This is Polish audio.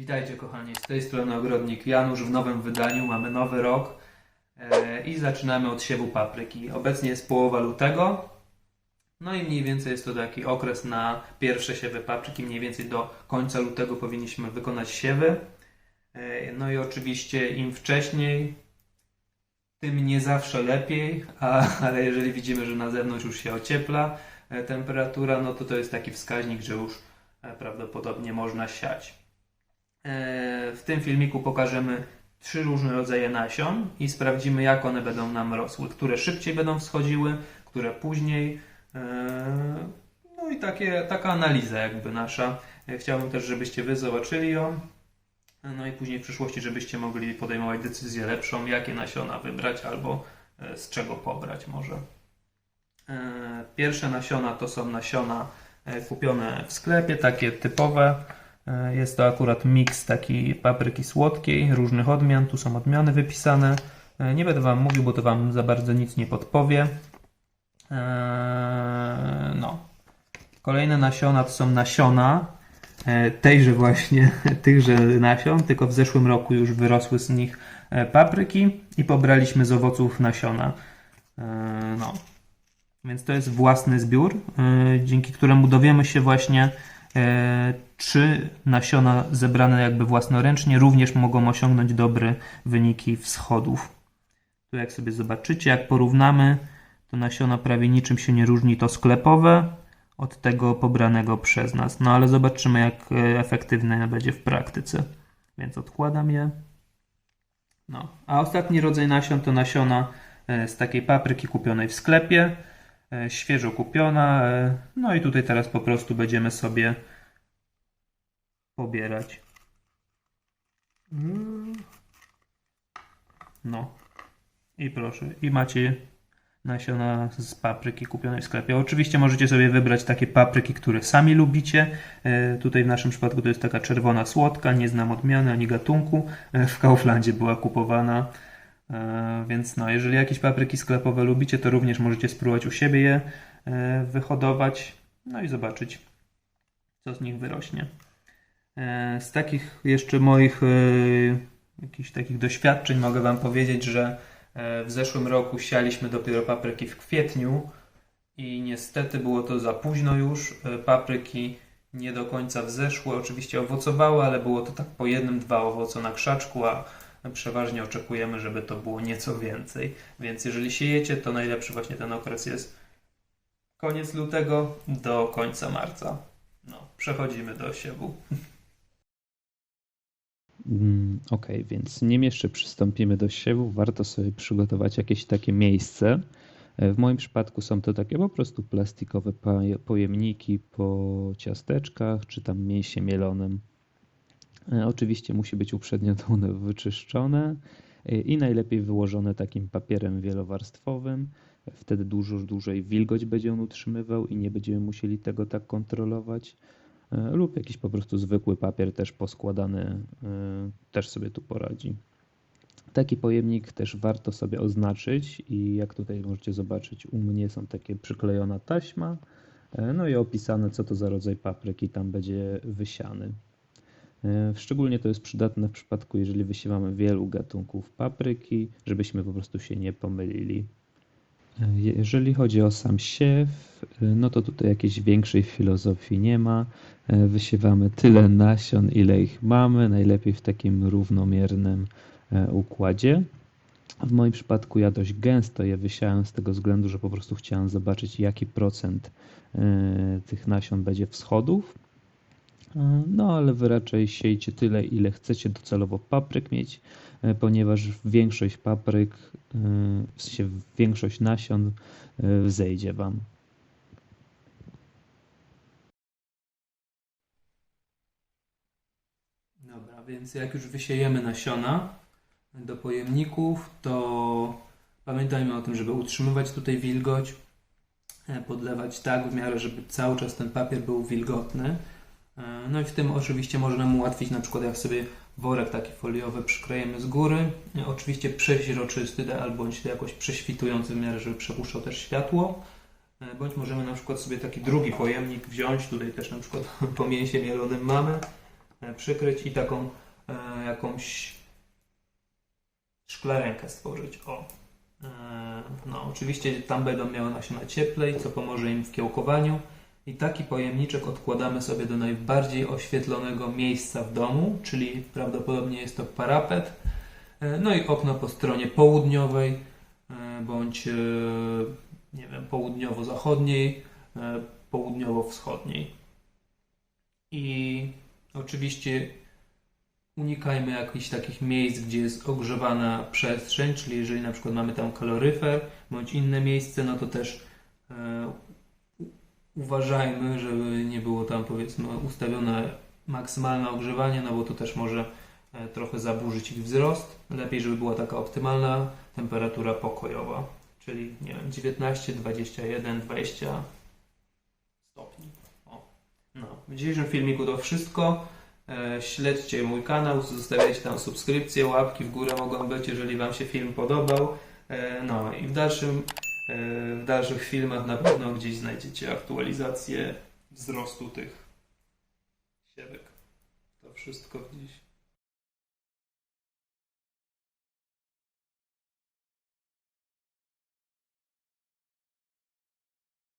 Witajcie kochani, z tej strony Ogrodnik Janusz w nowym wydaniu, mamy nowy rok e, i zaczynamy od siewu papryki. Obecnie jest połowa lutego, no i mniej więcej jest to taki okres na pierwsze siewy papryki, mniej więcej do końca lutego powinniśmy wykonać siewy. E, no i oczywiście im wcześniej, tym nie zawsze lepiej, ale jeżeli widzimy, że na zewnątrz już się ociepla e, temperatura, no to to jest taki wskaźnik, że już prawdopodobnie można siać. E, W tym filmiku pokażemy trzy różne rodzaje nasion i sprawdzimy, jak one będą nam rosły. Które szybciej będą wschodziły, które później. E, No i takie, taka analiza jakby nasza. E, Chciałbym też, żebyście wy zobaczyli ją. No i później w przyszłości, żebyście mogli podejmować decyzję lepszą, jakie nasiona wybrać albo z czego pobrać może. Pierwsze nasiona to są nasiona kupione w sklepie, takie typowe. E, Jest to akurat miks takiej papryki słodkiej, różnych odmian. Tu są odmiany wypisane. E, Nie będę Wam mówił, bo to Wam za bardzo nic nie podpowie. Eee, No. Kolejne nasiona to są nasiona e, tejże właśnie, tychże nasion, tylko w zeszłym roku już wyrosły z nich e, papryki i pobraliśmy z owoców nasiona. No. Więc to jest własny zbiór, e, dzięki któremu dowiemy się właśnie, e, czy nasiona zebrane jakby własnoręcznie również mogą osiągnąć dobre wyniki wschodów. Tu jak sobie zobaczycie, jak porównamy, to nasiona prawie niczym się nie różni to sklepowe od tego pobranego przez nas. No ale zobaczymy, jak e, efektywne będzie w praktyce. Więc odkładam je. No. A ostatni rodzaj nasion to nasiona e, z takiej papryki kupionej w sklepie. E, Świeżo kupiona. e, No i tutaj teraz po prostu będziemy sobie pobierać. No. I proszę. I macie nasiona z papryki kupionej w sklepie. Oczywiście możecie sobie wybrać takie papryki, które sami lubicie. E, Tutaj w naszym przypadku to jest taka czerwona słodka, nie znam odmiany ani gatunku. W Kauflandzie była kupowana. E, Więc no, jeżeli jakieś papryki sklepowe lubicie, to również możecie spróbować u siebie je e, wyhodować. No i zobaczyć, co z nich wyrośnie. E, Z takich jeszcze moich jakichś takich doświadczeń mogę Wam powiedzieć, że w zeszłym roku sialiśmy dopiero papryki w kwietniu i niestety było to za późno już. Papryki nie do końca wzeszły, oczywiście owocowały, ale było to tak po jednym, dwa owoce na krzaczku, a przeważnie oczekujemy, żeby to było nieco więcej. Więc jeżeli siejecie, to najlepszy właśnie ten okres jest koniec lutego do końca marca. No, przechodzimy do siewu. Mm, Okej, więc nim jeszcze przystąpimy do siewu, warto sobie przygotować jakieś takie miejsce. E, W moim przypadku są to takie po prostu plastikowe pojemniki po ciasteczkach czy tam mięsie mielonym. E, Oczywiście musi być uprzednio to one wyczyszczone e, i najlepiej wyłożone takim papierem wielowarstwowym. Wtedy dużo dłużej wilgoć będzie on utrzymywał i nie będziemy musieli tego tak kontrolować. E, Lub jakiś po prostu zwykły papier też poskładany też sobie tu poradzi. Taki pojemnik też warto sobie oznaczyć i jak tutaj możecie zobaczyć, u mnie są takie przyklejona taśma, no i opisane co to za rodzaj papryki tam będzie wysiany. E, Szczególnie to jest przydatne w przypadku, jeżeli wysiewamy wielu gatunków papryki, żebyśmy po prostu się nie pomylili. E, Jeżeli chodzi o sam siew, e, no to tutaj jakiejś większej filozofii nie ma. Wysiewamy tyle nasion, ile ich mamy, najlepiej w takim równomiernym układzie. W moim przypadku ja dość gęsto je wysiałem z tego względu, że po prostu chciałem zobaczyć, jaki procent tych nasion będzie wschodów. E, No, ale wy raczej siejcie tyle, ile chcecie docelowo papryk mieć, e, ponieważ większość papryk, e, w sensie większość nasion e, wzejdzie wam. Dobra, więc jak już wysiejemy nasiona do pojemników, to pamiętajmy o tym, żeby utrzymywać tutaj wilgoć, podlewać tak w miarę, żeby cały czas ten papier był wilgotny. E, No i w tym oczywiście można mu ułatwić, na przykład jak sobie worek taki foliowy przyklejemy z góry, e, oczywiście przeźroczysty albo bądź jakoś prześwitujący w miarę, żeby przepuszczał też światło. E, Bądź możemy na przykład sobie taki drugi pojemnik wziąć, tutaj też na przykład po mięsie mielonym mamy, przykryć i taką jakąś szklarenkę stworzyć. O. No, oczywiście tam będą miały nasiona cieplej, co pomoże im w kiełkowaniu. I taki pojemniczek odkładamy sobie do najbardziej oświetlonego miejsca w domu, czyli prawdopodobnie jest to parapet. E, No i okno po stronie południowej e, bądź e, nie wiem, południowo-zachodniej, południowo-wschodniej. I oczywiście unikajmy jakichś takich miejsc, gdzie jest ogrzewana przestrzeń, czyli jeżeli na przykład mamy tam kaloryfer bądź inne miejsce, no to też uważajmy, żeby nie było tam powiedzmy ustawione maksymalne ogrzewanie, no bo to też może e, trochę zaburzyć ich wzrost. Lepiej, żeby była taka optymalna temperatura pokojowa, czyli nie wiem, 19, 21, 20 stopni. O. No. W dzisiejszym filmiku to wszystko. E, Śledźcie mój kanał, zostawiajcie tam subskrypcje, łapki w górę mogą być, jeżeli Wam się film podobał. E, No i w dalszym, w dalszych filmach na pewno gdzieś znajdziecie aktualizację wzrostu tych siewek. To wszystko w dziś.